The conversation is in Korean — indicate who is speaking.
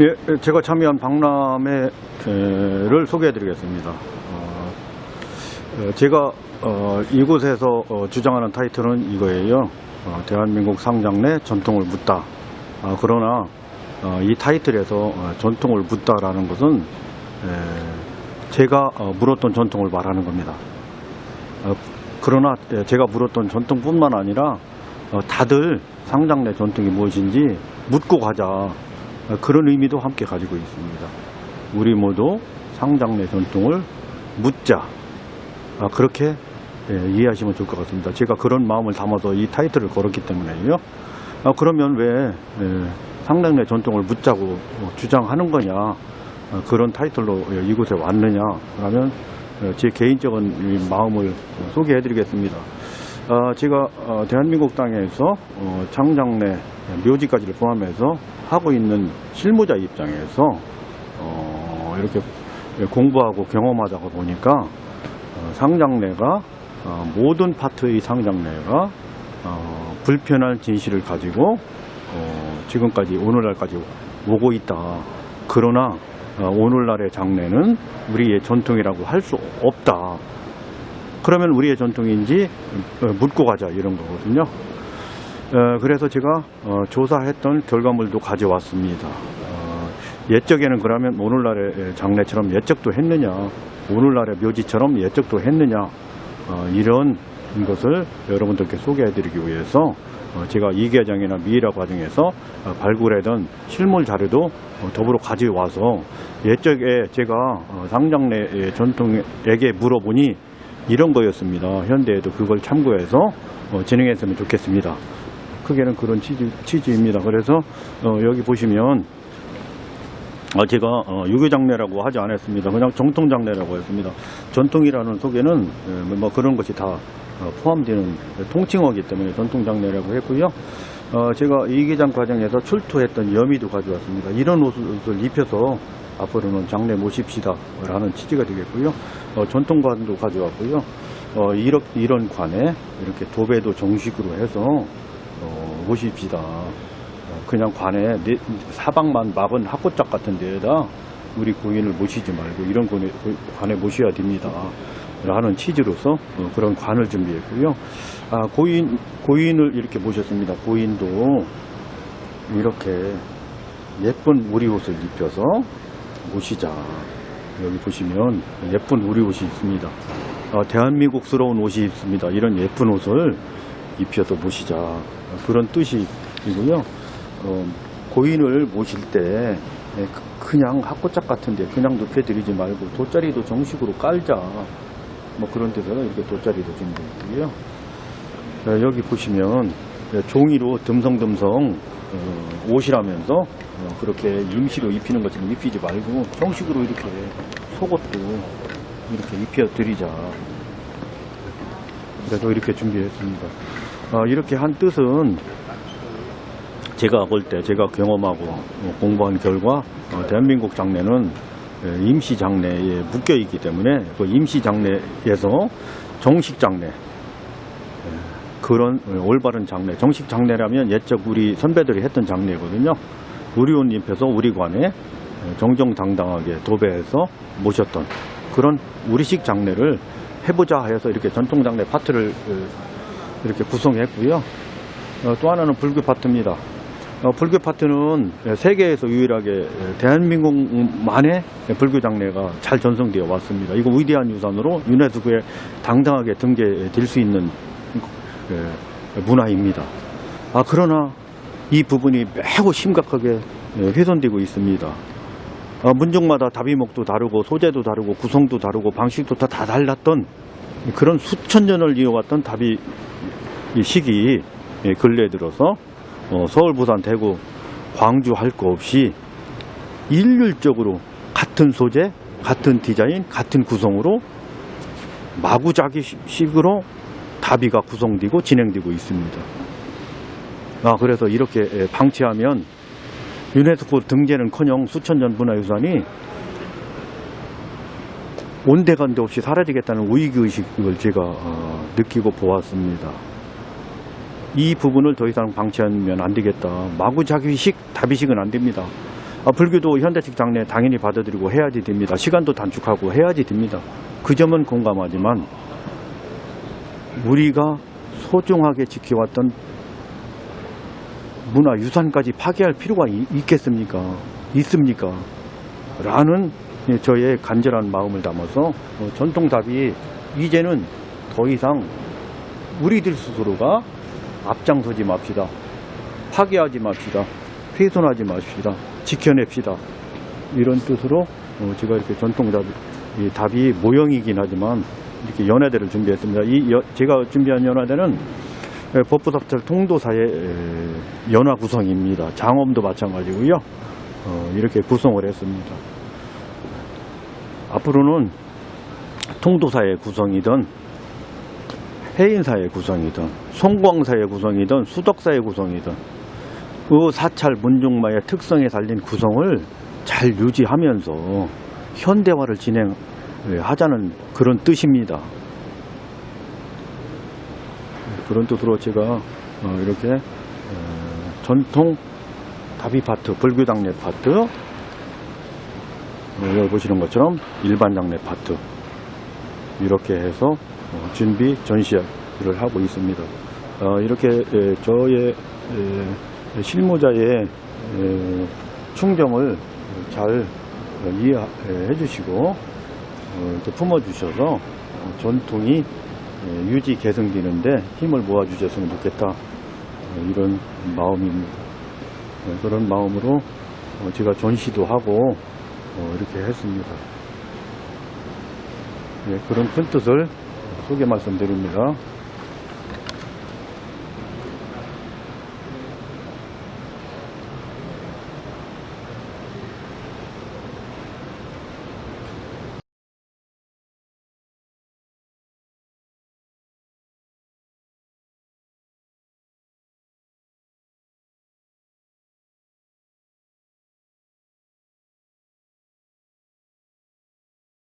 Speaker 1: 예, 제가 참여한 박람회를 소개해드리겠습니다. 어, 어, 제가 어, 이곳에서 어, 주장하는 타이틀은 이거예요. 어, 대한민국 상장 내 전통을 묻다. 아, 그러나 어, 이 타이틀에서 어, 전통을 묻다라는 것은 에, 제가 어, 물었던 전통을 말하는 겁니다. 어, 그러나 예, 제가 물었던 전통뿐만 아니라 어, 다들 상장 내 전통이 무엇인지 묻고 가자. 어, 그런 의미도 함께 가지고 있습니다. 우리 모두 상장 내 전통을 묻자. 아, 그렇게 예, 이해하시면 좋을 것 같습니다. 제가 그런 마음을 담아서 이 타이틀을 걸었기 때문에요. 아, 그러면 왜 예, 상장 내 전통을 묻자고 어, 주장하는 거냐? 어, 그런 타이틀로 예, 이곳에 왔느냐? 그러면 어, 제 개인적인 이 마음을 어, 소개해드리겠습니다. 아, 제가 어, 대한민국 땅에서 어, 장장내 묘지까지를 포함해서 하고 있는 실무자 입장에서 어, 이렇게 공부하고 경험하다가 보니까 어, 상장내가 어, 모든 파트의 상장내가 어, 불편한 진실을 가지고 어, 지금까지 오늘날까지 오고 있다. 그러나 어, 오늘날의 장례는 우리의 전통이라고 할 수 없다. 그러면 우리의 전통인지 어, 묻고 가자 이런 거거든요. 어, 그래서 제가 어, 조사했던 결과물도 가져왔습니다. 어, 옛적에는 그러면 오늘날의 장례처럼 예적도 했느냐, 오늘날의 묘지처럼 예적도 했느냐, 어, 이런 것을 여러분들께 소개해드리기 위해서 어, 제가 이계장이나 미이라 과정에서 어, 발굴하던 실물 자료도 어, 더불어 가져와서 옛적에 제가 어, 상장례 전통에게 물어보니 이런 거였습니다. 현대에도 그걸 참고해서 어, 진행했으면 좋겠습니다. 크게는 그런 취지, 취지입니다. 그래서 어, 여기 보시면 어, 제가 어, 유교 장례라고 하지 않았습니다. 그냥 정통 장례라고 했습니다. 전통이라는 속에는 예, 뭐 그런 것이 다 어, 포함되는 통칭어기 때문에 전통 장례라고 했고요. 어, 제가 이기장 과정에서 출토했던 여미도 가져왔습니다. 이런 옷을 입혀서 앞으로는 장례 모십시다 라는 취지가 되겠고요. 어, 전통관도 가져왔고요. 어, 이런, 이런 관에 이렇게 도배도 정식으로 해서 어, 모십시다. 어, 그냥 관에 네- 사방만 막은 학고짝 같은 데에다 우리 고인을 모시지 말고 이런 관에, 관에 모셔야 됩니다. 라는 취지로서 어, 그런 관을 준비했고요. 아, 고인, 고인을 이렇게 모셨습니다. 고인도 이렇게 예쁜 우리 옷을 입혀서 모시자. 여기 보시면 예쁜 우리 옷이 있습니다. 아, 대한민국스러운 옷이 있습니다. 이런 예쁜 옷을 입혀서 모시자. 그런 뜻이고요. 어, 고인을 모실 때 예, 그- 그냥 학고짝 같은데 그냥 눕혀드리지 말고 돗자리도 정식으로 깔자. 뭐 그런 데서 이렇게 돗자리도 준비했고요. 어, 여기 보시면 예, 종이로 듬성듬성 어, 옷이라면서 어, 그렇게 임시로 입히는 것처럼 입히지 말고 정식으로 이렇게 속옷도 이렇게 입혀드리자. 그래서 이렇게 준비했습니다. 어, 이렇게 한 뜻은 제가 볼 때 제가 경험하고 어, 공부한 결과 어, 대한민국 장례는 예, 임시 장례에 묶여 있기 때문에 그 임시 장례에서 정식 장례 예, 그런 어, 올바른 장례 정식 장례라면 옛적 우리 선배들이 했던 장례거든요. 우리 옷 입혀서 우리 관에 어, 정정당당하게 도배해서 모셨던 그런 우리식 장례를 해보자 해서 이렇게 전통 장례 파트를 어, 이렇게 구성했고요. 어, 또 하나는 불교 파트입니다. 어, 불교 파트는 세계에서 유일하게 대한민국만의 불교 장례가 잘 전송되어 왔습니다. 이거 위대한 유산으로 유네스코에 당당하게 등재될 수 있는 에, 문화입니다. 아, 그러나 이 부분이 매우 심각하게 에, 훼손되고 있습니다. 아, 문종마다 다비목도 다르고 소재도 다르고 구성도 다르고 방식도 다, 다 달랐던 그런 수천 년을 이어왔던 다비 이 시기 예, 근래에 들어서 어, 서울, 부산, 대구, 광주 할 거 없이 일률적으로 같은 소재, 같은 디자인, 같은 구성으로 마구자기식으로 다비가 구성되고 진행되고 있습니다. 아, 그래서 이렇게 예, 방치하면 유네스코 등재는커녕 수천 년 문화유산이 온데간데 없이 사라지겠다는 위기의식을 제가 어, 느끼고 보았습니다. 이 부분을 더 이상 방치하면 안 되겠다. 마구자기식, 다비식은 안 됩니다. 아, 불교도 현대식 장례 당연히 받아들이고 해야지 됩니다. 시간도 단축하고 해야지 됩니다. 그 점은 공감하지만 우리가 소중하게 지켜왔던 문화 유산까지 파괴할 필요가 이- 있겠습니까? 있습니까? 라는 예, 저의 간절한 마음을 담아서 어, 전통답이 이제는 더 이상 우리들 스스로가 앞장서지 맙시다. 파괴하지 맙시다. 훼손하지 맙시다. 지켜냅시다. 이런 뜻으로 어, 제가 이렇게 전통답 이 답이 모형이긴 하지만 이렇게 연화대를 준비했습니다. 이 여- 제가 준비한 연화대는 에, 법부사철 통도사의 에, 연화 구성입니다. 장엄도 마찬가지고요. 어, 이렇게 구성을 했습니다. 앞으로는 통도사의 구성이든 해인사의 구성이든 송광사의 구성이든 수덕사의 구성이든 그 사찰 문중마의 특성에 달린 구성을 잘 유지하면서 현대화를 진행하자는 그런 뜻입니다. 그런 뜻으로 제가 어, 이렇게 어, 전통 다비 파트, 불교 장례 파트, 어, 여기 보시는 것처럼 일반 장례 파트 이렇게 해서 어, 준비 전시를 하고 있습니다. 어, 이렇게 에, 저의 에, 실무자의 에, 충정을 잘 이해해 주시고 어, 이렇게 품어주셔서 어, 전통이 에, 유지 개성되는데 힘을 모아주셨으면 좋겠다 어, 이런 마음입니다. 어, 그런 마음으로 어, 제가 전시도 하고 어, 이렇게 했습니다. 예, 그런 큰 뜻을 소개 말씀드립니다.